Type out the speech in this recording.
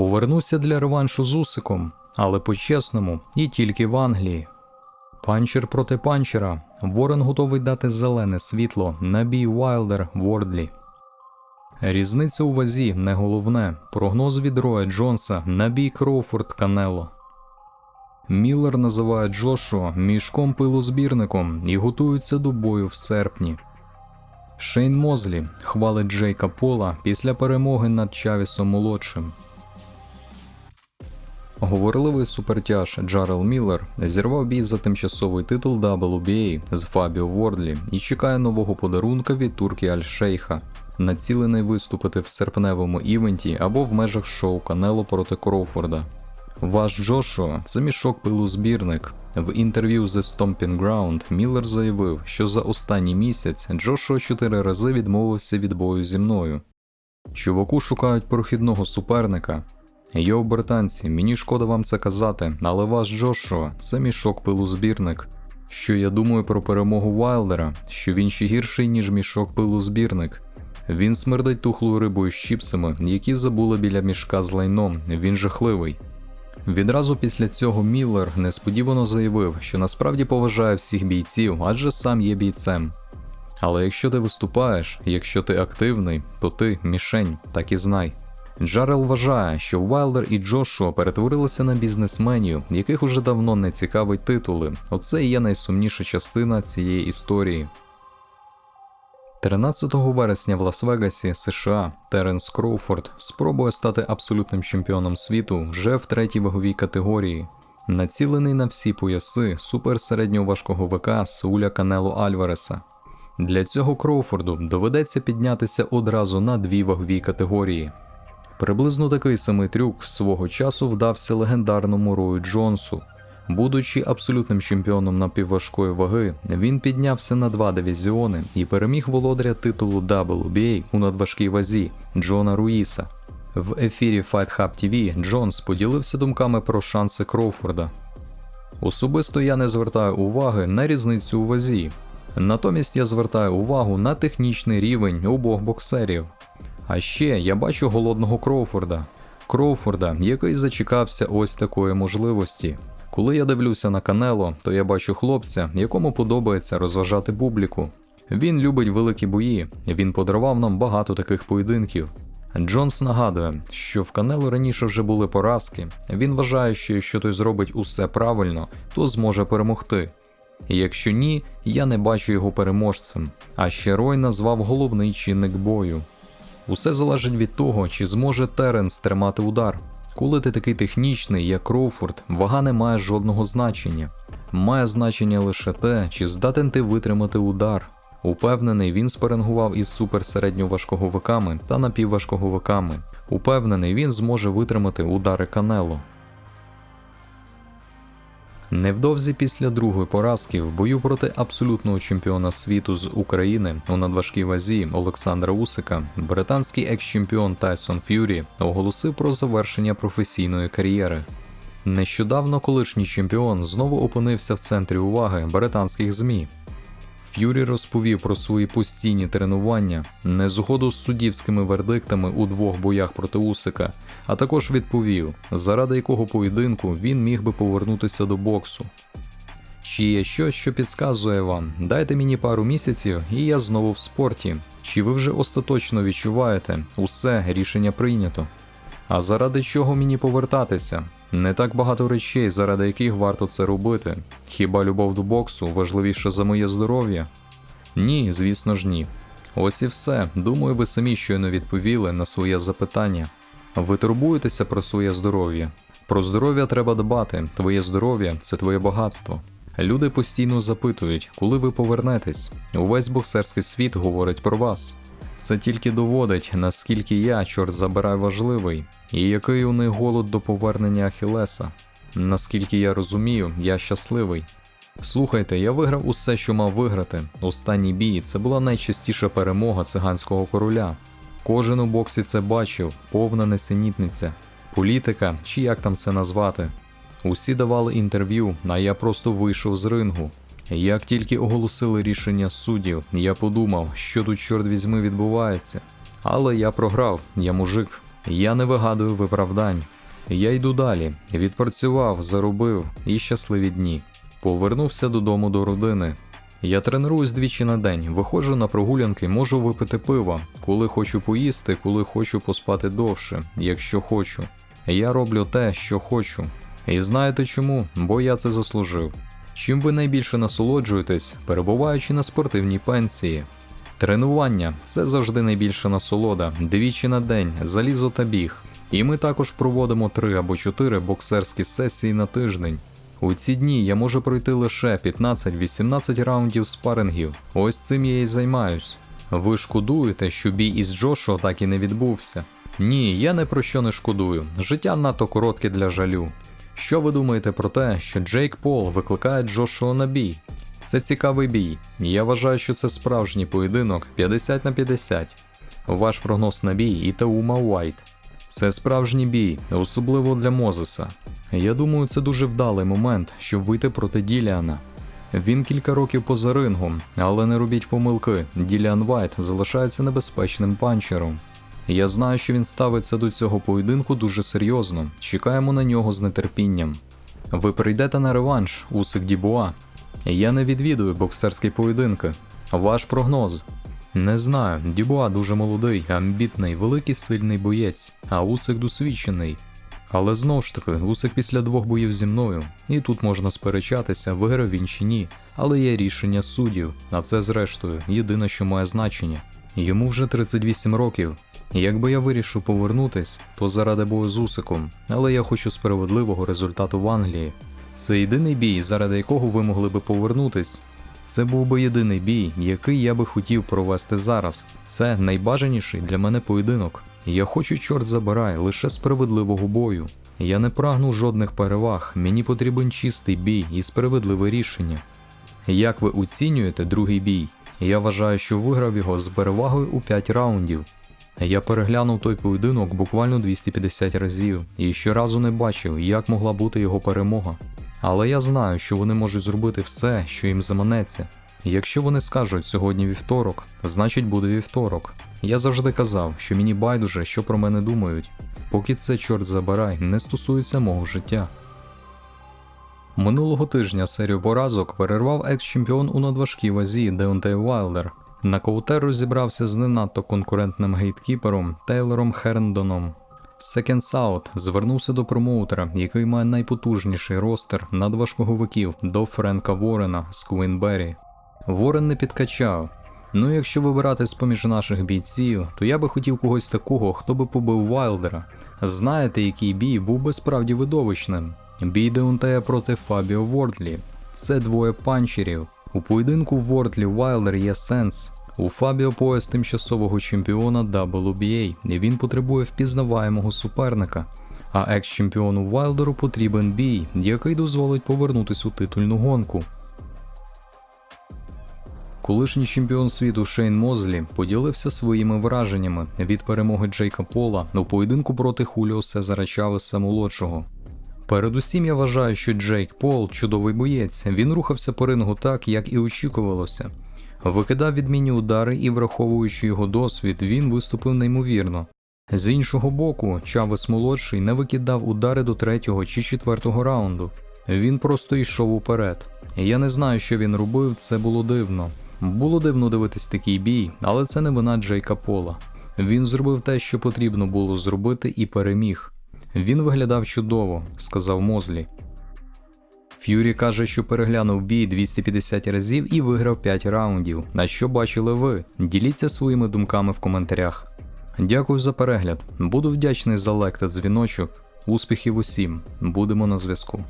Повернуся для реваншу з Усиком, але по-чесному і тільки в Англії. Панчер проти панчера. Ворен готовий дати зелене світло на бій Вайлдер Вордлі. Різниця у вазі не головне. Прогноз від Роя Джонса на бій Кроуфорд Канело. Міллер називає Джошуа мішком пилозбірником і готується до бою в серпні. Шейн Мозлі хвалить Джейка Пола після перемоги над Чавісом молодшим. Говорливий супертяж Джарел Міллер зірвав бій за тимчасовий титул WBA з Фабіо Вордлі і чекає нового подарунка від Туркі Аль-Шейха, націлений виступити в серпневому івенті або в межах шоу Канело проти Кроуфорда. Ваш Джошуа це мішок пилу збірник. В інтерв'ю The Stomping Ground Міллер заявив, що за останній місяць Джошуа чотири рази відмовився від бою зі мною. Чуваку шукають прохідного суперника. Йоу, британці, мені шкода вам це казати, але ваш Джошуа це мішок пилу збірник. Що я думаю про перемогу Вайлдера, що він ще гірший, ніж мішок пилу збірник. Він смердить тухлою рибою з чіпсами, які забули біля мішка з лайном. Він жахливий. Відразу після цього Міллер несподівано заявив, що насправді поважає всіх бійців, адже сам є бійцем. Але якщо ти виступаєш, якщо ти активний, то ти мішень, так і знай. Джарел вважає, що Вайлдер і Джошуа перетворилися на бізнесменів, яких уже давно не цікавить титули. Оце і є найсумніша частина цієї історії. 13 вересня в Лас-Вегасі, США, Теренс Кроуфорд спробує стати абсолютним чемпіоном світу вже в третій ваговій категорії. Націлений на всі пояси суперсередньоважкого ВК Сауля Канело Альвареса. Для цього Кроуфорду доведеться піднятися одразу на дві вагові категорії. Приблизно такий самий трюк свого часу вдався легендарному Рою Джонсу. Будучи абсолютним чемпіоном напівважкої ваги, він піднявся на два дивізіони і переміг володаря титулу WBA у надважкій вазі Джона Руїса. В ефірі Fight Hub TV Джонс поділився думками про шанси Кроуфорда. Особисто я не звертаю уваги на різницю у вазі. Натомість я звертаю увагу на технічний рівень обох боксерів. А ще я бачу голодного Кроуфорда. Кроуфорда, який зачекався ось такої можливості. Коли я дивлюся на Канело, то я бачу хлопця, якому подобається розважати публіку. Він любить великі бої, він подарував нам багато таких поєдинків. Джонс нагадує, що в Канело раніше вже були поразки. Він вважає, що якщо той зробить усе правильно, то зможе перемогти. Якщо ні, я не бачу його переможцем. А ще Рой назвав головний чинник бою. Усе залежить від того, чи зможе Теренс тримати удар. Коли ти такий технічний, як Кроуфорд, вага не має жодного значення. Має значення лише те, чи здатен ти витримати удар. Упевнений, він спарингував із суперсередньоважковиками та напівважкоговиками. Упевнений, він зможе витримати удари Канело. Невдовзі після другої поразки в бою проти абсолютного чемпіона світу з України у надважкій вазі Олександра Усика, британський екс-чемпіон Тайсон Ф'юрі оголосив про завершення професійної кар'єри. Нещодавно колишній чемпіон знову опинився в центрі уваги британських ЗМІ. Ф'юрі розповів про свої постійні тренування, незгоду з суддівськими вердиктами у двох боях проти Усика, а також відповів, заради якого поєдинку він міг би повернутися до боксу. Чи є щось, що підказує вам, дайте мені пару місяців, і я знову в спорті. Чи ви вже остаточно відчуваєте, усе рішення прийнято? А заради чого мені повертатися? Не так багато речей, заради яких варто це робити. Хіба любов до боксу важливіша за моє здоров'я? Ні, звісно ж ні. Ось і все. Думаю, ви самі щойно відповіли на своє запитання. Ви турбуєтеся про своє здоров'я. Про здоров'я треба дбати. Твоє здоров'я це твоє багатство. Люди постійно запитують, коли ви повернетесь. Увесь боксерський світ говорить про вас. Це тільки доводить, наскільки я, чорт забирай, важливий, і який у них голод до повернення Ахілеса. Наскільки я розумію, я щасливий. Слухайте, я виграв усе, що мав виграти. Останній бій це була найчастіша перемога циганського короля. Кожен у боксі це бачив, повна несенітниця, політика, чи як там це назвати. Усі давали інтерв'ю, а я просто вийшов з рингу. Як тільки оголосили рішення суддів, я подумав, що тут, чорт візьми, відбувається. Але я програв, я мужик. Я не вигадую виправдань. Я йду далі, відпрацював, заробив і щасливі дні. Повернувся додому до родини. Я тренуюсь двічі на день, виходжу на прогулянки, можу випити пива, коли хочу поїсти, коли хочу поспати довше, якщо хочу. Я роблю те, що хочу. І знаєте чому? Бо я це заслужив. Чим ви найбільше насолоджуєтесь, перебуваючи на спортивній пенсії? Тренування це завжди найбільша насолода, двічі на день, залізо та біг. І ми також проводимо три або чотири боксерські сесії на тиждень. У ці дні я можу пройти лише 15-18 раундів спарингів. Ось цим я і займаюсь. Ви шкодуєте, що бій із Джошуа так і не відбувся? Ні, я не про що не шкодую. Життя надто коротке для жалю. Що ви думаєте про те, що Джейк Пол викликає Джошуа на бій? Це цікавий бій. Я вважаю, що це справжній поєдинок 50 на 50. Ваш прогноз на бій і Таума Уайт. Це справжній бій, особливо для Мозеса. Я думаю, це дуже вдалий момент, щоб вийти проти Діліана. Він кілька років поза рингом, але не робіть помилки. Діліан Вайт залишається небезпечним панчером. Я знаю, що він ставиться до цього поєдинку дуже серйозно. Чекаємо на нього з нетерпінням. Ви прийдете на реванш, Усик Дібуа. Я не відвідую боксерські поєдинки. Ваш прогноз. Не знаю, Дібуа дуже молодий, амбітний, великий сильний боєць, а Усик досвідчений. Але знову ж таки, Усик після двох боїв зі мною, і тут можна сперечатися, виграв він чи ні, але є рішення суддів, а це зрештою єдине, що має значення. Йому вже 38 років. Якби я вирішив повернутись, то заради бою з Усиком, але я хочу справедливого результату в Англії. Це єдиний бій, заради якого ви могли би повернутись. Це був би єдиний бій, який я би хотів провести зараз. Це найбажаніший для мене поєдинок. Я хочу, чорт забирай, лише справедливого бою. Я не прагну жодних переваг, мені потрібен чистий бій і справедливе рішення. Як ви оцінюєте другий бій? Я вважаю, що виграв його з перевагою у 5 раундів. Я переглянув той поєдинок буквально 250 разів і щоразу не бачив, як могла бути його перемога. Але я знаю, що вони можуть зробити все, що їм заманеться. Якщо вони скажуть сьогодні вівторок, значить буде вівторок. Я завжди казав, що мені байдуже, що про мене думають, поки це чорт забирай не стосується мого життя. Минулого тижня серію поразок перервав екс-чемпіон у надважкій вазі Деонтей Вайлдер. Нокаутер розібрався з не надто конкурентним гейткіпером Тейлором Херндоном. Second South звернувся до промоутера, який має найпотужніший ростер надважковиків до Френка Ворена з Квінбері. Ворен не підкачав. Ну, якщо вибирати з поміж наших бійців, то я би хотів когось такого, хто би побив Вайлдера. Знаєте, який бій був би справді видовищним? Бій Деонтея проти Фабіо Вордлі. Це двоє панчерів. У поєдинку Вордлі Вайлдер є сенс. У Фабіо пояс тимчасового чемпіона WBA, і він потребує впізнаваємого суперника. А екс-чемпіону Вайлдеру потрібен бій, який дозволить повернутись у титульну гонку. Колишній чемпіон світу Шейн Мозлі поділився своїми враженнями від перемоги Джейка Пола у поєдинку проти Хуліо Сезара Чавеса молодшого. Передусім я вважаю, що Джейк Пол чудовий боєць. Він рухався по рингу так, як і очікувалося. Викидав відмінні удари і, враховуючи його досвід, він виступив неймовірно. З іншого боку, Чавес молодший не викидав удари до третього чи четвертого раунду. Він просто йшов уперед. Я не знаю, що він робив, це було дивно. Було дивно дивитись такий бій, але це не вина Джейка Пола. Він зробив те, що потрібно було зробити, і переміг. Він виглядав чудово, сказав Мозлі. Ф'юрі каже, що переглянув бій 250 разів і виграв 5 раундів. На що бачили ви? Діліться своїми думками в коментарях. Дякую за перегляд. Буду вдячний за лайк та дзвіночок. Успіхів усім. Будемо на зв'язку.